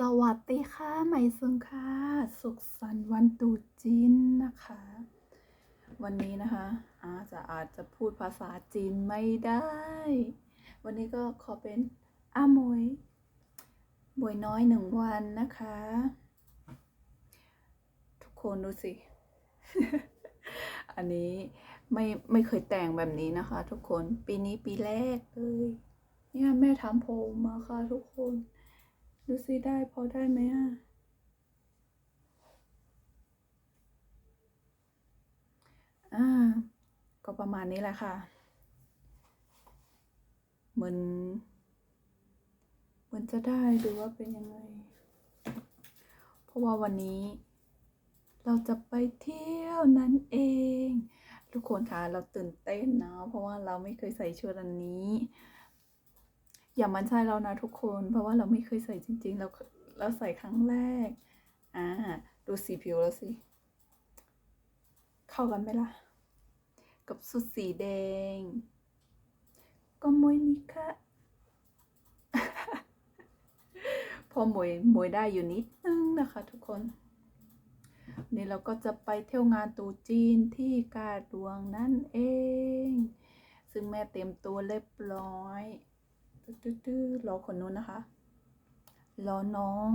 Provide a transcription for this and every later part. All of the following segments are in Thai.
สวัสดีค่ะไหมซุงค่ะ สุขสันต์วันตรุษจีนนะคะ วันนี้นะคะอาจจะอาจจะพูดภาษาจีนไม่ได้ วันนี้ก็ขอเป็นอามวยหมวยน้อยหนึ่งวันนะคะ ทุกคนดูสิ อันนี้ไม่ไม่เคยแต่งแบบนี้นะคะ ทุกคนปีนี้ปีแรกเลยเนี่ยแม่ทำผมมาค่ะทุกคน ดูสิได้พอได้ไหมอะ อ่า ก็ประมาณนี้แหละค่ะ เหมือน เหมือนจะได้หรือว่าเป็นยังไง เพราะว่าวันนี้ เราจะไปเที่ยวนั่นเอง ทุกคนคะเราตื่นเต้นเนาะเพราะว่าเราไม่เคยใส่ชุดอันนี้ อย่ามันใช่เรานะทุกคน เพราะว่าเราไม่เคยใส่จริง ๆ เราเราใส่ครั้งแรก อ่า ดูสีผิวแล้วสิ เข้ากันไหมล่ะ กับสุดสีแดง ก็มวยนี่ค่ะ พอมวยมวยได้อยู่นิดนึงนะคะทุกคนนี่เราก็จะไปเที่ยวงานตรุษจีนที่กาดวงนั่นเอง ซึ่งแม่เตรียมตัวเรียบร้อย ตื้อๆรอคนนู้นนะคะรอน้อง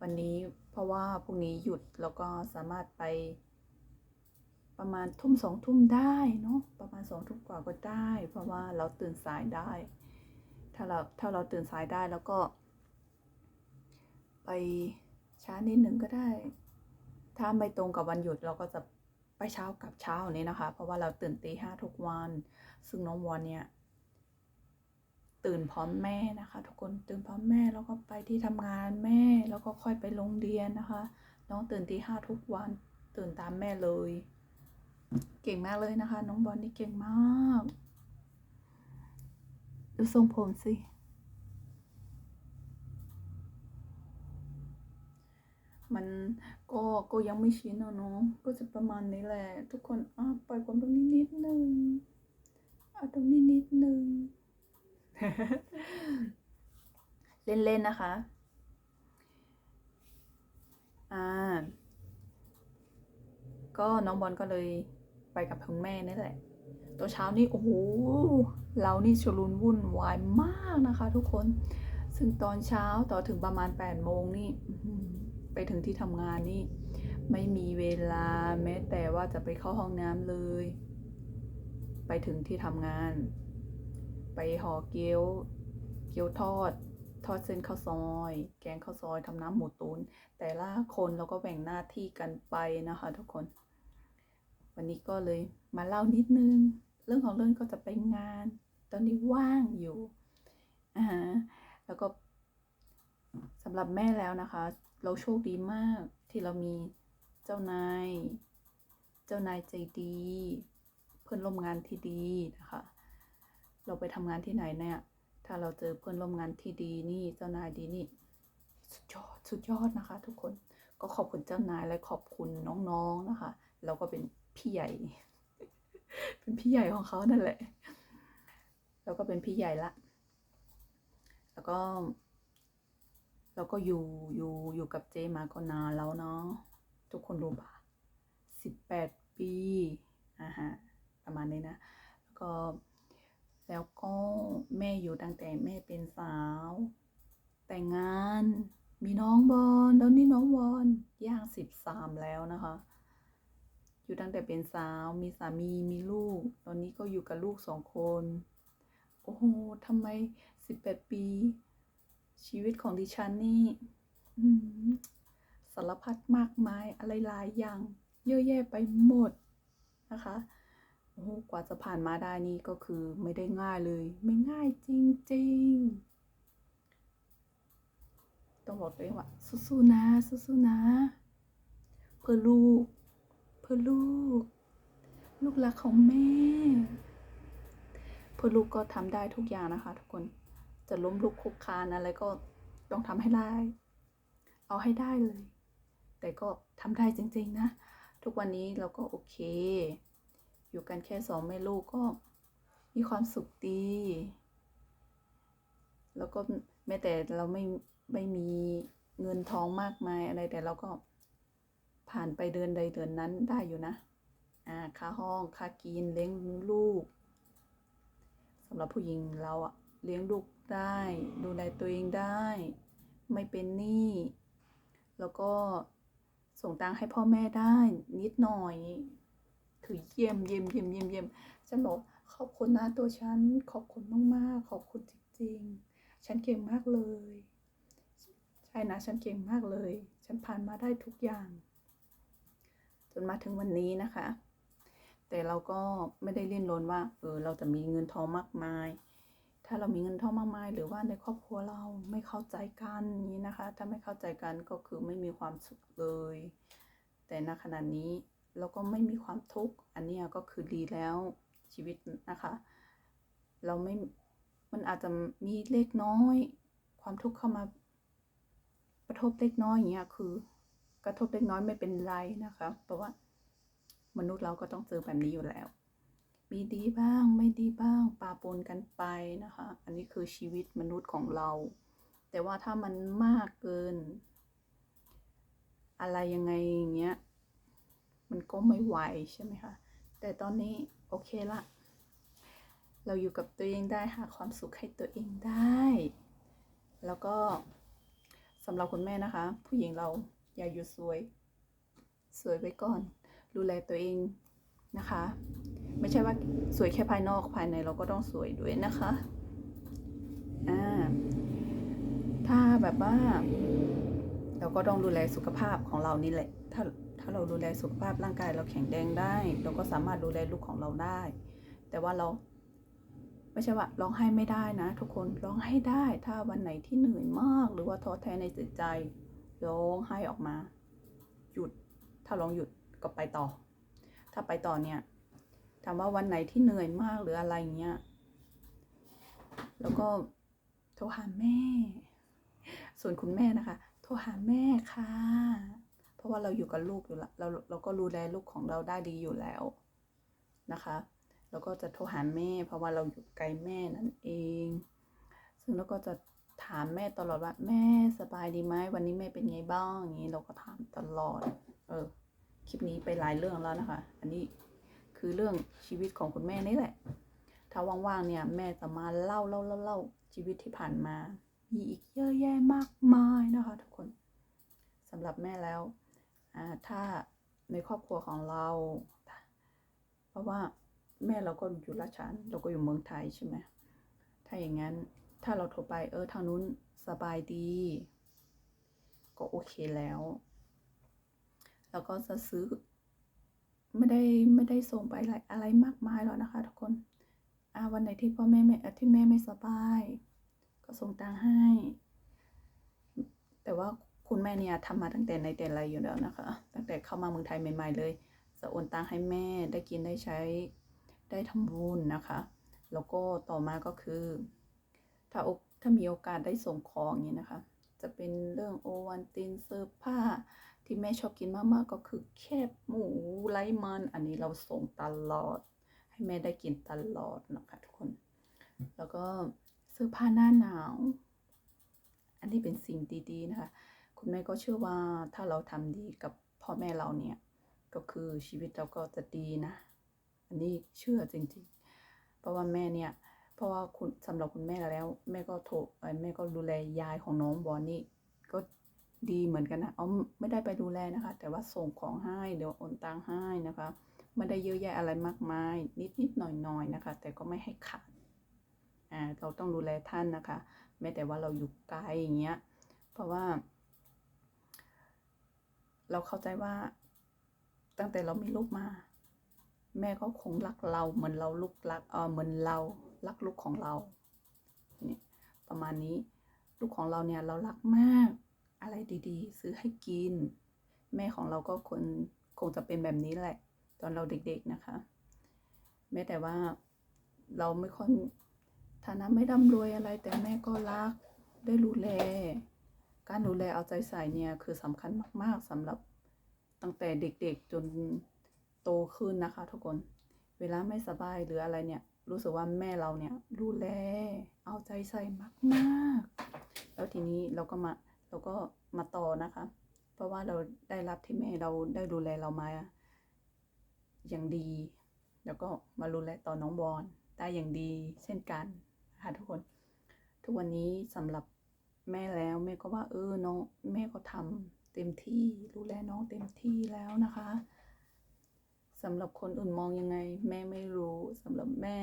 วันนี้เพราะว่าพรุ่งนี้หยุดแล้วก็สามารถไปประมาณทุ่มสองทุ่มได้เนาะประมาณสองทุ่มกว่าก็ได้ เพราะว่าเราตื่นสายได้ ถ้าเราถ้าเราตื่นสายได้แล้วก็ ไปช้านิดหนึ่งก็ได้ ถ้าไม่ตรงกับวันหยุดเราก็จะไปเช้ากับเช้านี้นะคะ เพราะว่าเราตื่นตีห้าทุกวัน ซึ่งน้องวอนเนี่ย ตื่นพร้อมแม่นะคะ ทุกคนตื่นพร้อมแม่แล้วก็ไปที่ทำงานแม่แล้วก็ค่อยไปโรงเรียนนะคะ น้องตื่นตีห้าทุกวันตื่นตามแม่เลย เก่งมากเลยนะคะ น้องบอลนี่เก่งมากดูทรงผมสิมันก็ก็ยังไม่ชินอะเนาะก็จะประมาณนี้แหละ ทุกคนอะปล่อยผมตรงนี้นิดนึงเอาตรงนี้นิดนึง เล่น ๆ นะคะ อ่า ก็น้องบอลก็เลยไปกับคุณแม่นี่แหละ ตัวเช้านี่โอ้โห เรานี่ชลุนวุ่นวายมากนะคะ ทุกคน ซึ่งตอนเช้าต่อถึงประมาณ8ปดโมงนี่ไปถึงที่ทำงานนี่ ไม่มีเวลาแม้แต่ว่าจะไปเข้าห้องน้ำเลย ไปถึงที่ทำงาน ไปห่อเกี๊ยว เกี๊ยวทอด ทอดเส้นข้าวซอย แกงข้าวซอยทำน้ำหมูตุน แต่ละคนเราก็แบ่งหน้าที่กันไปนะคะ ทุกคน วันนี้ก็เลยมาเล่านิดนึง เรื่องของเรื่องก็จะไปงาน ตอนนี้ว่างอยู่อ่าแล้วก็สำหรับแม่แล้วนะคะ เราโชคดีมากที่เรามีเจ้านาย เจ้านายใจดี เพื่อนร่วมงานที่ดีนะคะ เราไปทำงานที่ไหนเนี่ย ถ้าเราเจอเพื่อนร่วมงานที่ดีนี่เจ้านายดีนี่ สุดยอดสุดยอดนะคะ ทุกคนก็ขอบคุณเจ้านายและขอบคุณน้องๆนะคะ เราก็เป็นพี่ใหญ่ เป็นพี่ใหญ่ของเขานั่นแหละแล้วก็เป็นพี่ใหญ่ละ แล้วก็เราก็อยู่อยู่อยู่กับเจมาก็นานแล้วเนาะทุกคนรู้ปะสิบแปดปีอ่าฮะประมาณนี้นะ แล้วก็ แล้วก็แม่อยู่ตั้งแต่แม่เป็นสาว แต่งงานมีน้องบอลตอนนี้น้องบอลย่างสิบสามแล้วนะคะ อยู่ตั้งแต่เป็นสาวมีสามีมีลูก ตอนนี้ก็อยู่กับลูกสองคน โอ้โหทำไมสิบแปดปี ชีวิตของดิฉันนี่สารพัดมากมายอะไรหลายอย่าง เยอะแยะไปหมดนะคะ โหกว่าจะผ่านมาได้นี่ก็คือไม่ได้ง่ายเลย ไม่ง่ายจริงๆต้องบอกตัวเองว่าสู้ๆนะสู้ๆนะ เพื่อลูก เพื่อลูก ลูกรักของแม่ เพื่อลูกก็ทำได้ทุกอย่างนะคะ ทุกคนจะล้มลุกคลุกคานอะไรก็ต้องทำให้ได้ เอาให้ได้เลย แต่ก็ทำได้จริง ๆ นะ ทุกวันนี้เราก็โอเค อยู่กันแค่สองแม่ลูกก็มีความสุขดี แล้วก็แม้แต่เราไม่ไม่มีเงินทองมากมายอะไรแต่เราก็ผ่านไปเดือนใดเดือนนั้นได้อยู่นะ อ่า ค่าห้อง ค่ากิน เลี้ยงลูก สำหรับผู้หญิงเราอะเลี้ยงลูกได้ ดูแลตัวเองได้ ไม่เป็นหนี้ แล้วก็ส่งตังค์ให้พ่อแม่ได้นิดหน่อย คือเยี่ยมเยี่ยมเยี่ยมเยี่ยมเยี่ยมฉันบอกขอบคุณนะตัวฉัน ขอบคุณมากๆขอบคุณจริงๆ ฉันเก่งมากเลย ใช่นะ ฉันเก่งมากเลย ฉันผ่านมาได้ทุกอย่าง จนมาถึงวันนี้นะคะ แต่เราก็ไม่ได้เล่นรนว่า เออ เราจะมีเงินทองมากมาย ถ้าเรามีเงินทองมากมาย หรือว่าในครอบครัวเราไม่เข้าใจกันนี้นะคะ ถ้าไม่เข้าใจกันก็คือไม่มีความสุขเลย แต่ณขณะนี้ เราก็ไม่มีความทุกข์ อันนี้ก็คือดีแล้วชีวิตนะคะ เราไม่ มันอาจจะมีเล็กน้อย ความทุกข์เข้ามากระทบเล็กน้อยอย่างเงี้ยคือ กระทบเล็กน้อยไม่เป็นไรนะคะเพราะว่ามนุษย์เราก็ต้องเจอแบบนี้อยู่แล้ว มีดีบ้างไม่ดีบ้างปาปนกันไปนะคะ อันนี้คือชีวิตมนุษย์ของเรา แต่ว่าถ้ามันมากเกิน อะไรยังไงอย่างเงี้ย มันก็ไม่ไหวใช่ไหมคะ แต่ตอนนี้โอเคละ เราอยู่กับตัวเองได้หาความสุขให้ตัวเองได้ แล้วก็สำหรับคุณแม่นะคะ ผู้หญิงเราอย่าอยู่สวย สวยไว้ก่อน ดูแลตัวเองนะคะ ไม่ใช่ว่าสวยแค่ภายนอกภายในเราก็ต้องสวยด้วยนะคะอ่าถ้าแบบว่า เราก็ต้องดูแลสุขภาพของเรานี่แหละถ้า ถ้าเราดูแลสุขภาพร่างกายเราแข็งแรงได้ เราก็สามารถดูแลลูกของเราได้ แต่ว่าเราไม่ใช่ว่าร้องไห้ไม่ได้นะ ทุกคนร้องไห้ได้ ถ้าวันไหนที่เหนื่อยมาก หรือว่าท้อแท้ในจิตใจร้องไห้ออกมา หยุด ถ้าร้องหยุดก็ไปต่อ ถ้าไปต่อเนี่ยถามว่าวันไหนที่เหนื่อยมากหรืออะไรเงี้ยแล้วก็โทรหาแม่ ส่วนคุณแม่นะคะ โทรหาแม่ค่ะ ราะว่าเราอยู่กับลูกอยู่แล้วเราเราก็ดูแลลูกของเราได้ดีอยู่แล้วนะคะแล้วก็จะโทรหาแม่ เพราะว่าเราอยู่ไกลแม่นั่นเอง ซึ่งเราก็จะถามแม่ตลอดว่าแม่สบายดีไหมวันนี้แม่เป็นไงบ้างอย่างนี้เราก็ถามตลอด เออคลิปนี้ไปหลายเรื่องแล้วนะคะ อันนี้คือเรื่องชีวิตของคุณแม่นี่แหละ ถ้าว่างๆเนี่ยแม่จะมาเล่าเล่าเล่าเล่าชีวิตที่ผ่านมา มีอีกเยอะแยะมากมายนะคะ ทุกคนสำหรับแม่แล้ว ถ้าในครอบครัวของเรา เพราะว่าแม่เราก็อยู่ราชานเราก็อยู่เมืองไทยใช่ไหมถ้าอย่างนั้นถ้าเราโทรไปเออทางนู้นสบายดี ก็โอเคแล้ว แล้วก็จะซื้อไม่ได้ไม่ได้ส่งไปอะไรอะไรมากมายหรอกนะคะ ทุกคนอ่าวันไหนที่พ่อแม่ไม่ที่แม่ไม่สบาย ก็ส่งตังให้ แต่ว่า คุณแม่เนี่ยทำมาตั้งแต่ในแต่ไรอยู่แล้วนะคะ ตั้งแต่เข้ามาเมืองไทยใหม่ ๆ เลยจะโอนตังค์ให้แม่ได้กินได้ใช้ได้ทำบุญนะคะ แล้วก็ต่อมาก็คือ ถ้าถ้ามีโอกาสได้ส่งของอย่างนี้นะคะ จะเป็นเรื่องโอวันตินเสื้อผ้าที่แม่ชอบกินมากๆก็คือแคบหมูไร้มัน อันนี้เราส่งตลอด ให้แม่ได้กินตลอดนะคะทุกคน แล้วก็เสื้อผ้าหน้าหนาว อันนี้เป็นสิ่งดีๆนะคะ คุณแม่ก็เชื่อว่าถ้าเราทำดีกับพ่อแม่เราเนี่ย ก็คือชีวิตเราก็จะดีนะ อันนี้เชื่อจริงๆ เพราะว่าแม่เนี่ย เพราะว่าคุณสำหรับคุณแม่แล้ว แม่ก็โทรแม่ก็ดูแลยายของน้องบอนนี่ก็ดีเหมือนกันนะเอาไม่ได้ไปดูแลนะคะ แต่ว่าส่งของให้เดี๋ยวโอนตังให้นะคะไม่ได้เยอะแยะอะไรมากมาย นิดๆหน่อยๆนะคะ แต่ก็ไม่ให้ขาดอ่าเราต้องดูแลท่านนะคะแม้แต่ว่าเราอยู่ไกลอย่างเงี้ย เพราะว่า เราเข้าใจว่า ตั้งแต่เรามีลูกมา แม่ก็คงรักเราเหมือนเราลูกรักเออเหมือนเรารักลูกของเราเนี่ยประมาณนี้ลูกของเราเนี่ยเรารักมาก อะไรดีๆ ซื้อให้กิน แม่ของเราก็คนคงจะเป็นแบบนี้แหละ ตอนเราเด็กๆนะคะแม้แต่ว่าเราไม่ค่อยฐานะไม่ร่ำรวยอะไร แต่แม่ก็รักได้ดูแล การดูแลเอาใจใส่เนี่ยคือสำคัญมาก ๆสำหรับตั้งแต่เด็กๆจนโตขึ้นนะคะ ทุกคน เวลาไม่สบายหรืออะไรเนี่ย รู้สึกว่าแม่เราเนี่ยดูแลเอาใจใส่มากๆ แล้วทีนี้เราก็มาเราก็มาต่อนะคะ เพราะว่าเราได้รับที่แม่เราได้ดูแลเรามาอย่างดี แล้วก็มาดูแลต่อน้องบอลได้อย่างดี เช่นกันนะคะทุกคน ทุกวันนี้สำหรับ แม่แล้วแม่ก็ว่าเออน้องแม่ก็ทำเต็มที่ดูแลน้องเต็มที่แล้วนะคะสำหรับคนอื่นมองยังไง แม่ไม่รู้สำหรับแม่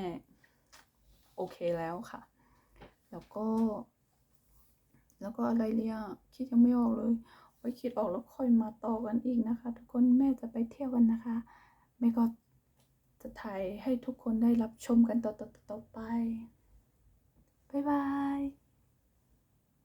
โอเคแล้วค่ะ แล้วก็ แล้วก็อะไรเนี่ยคิดยังไม่ออกเลยไว้คิดออกแล้วค่อยมาต่อกันอีกนะคะ ทุกคนแม่จะไปเที่ยวกันนะคะ แม่ก็จะถ่ายให้ทุกคนได้รับชมกันต่อๆๆๆไป บ๊ายบาย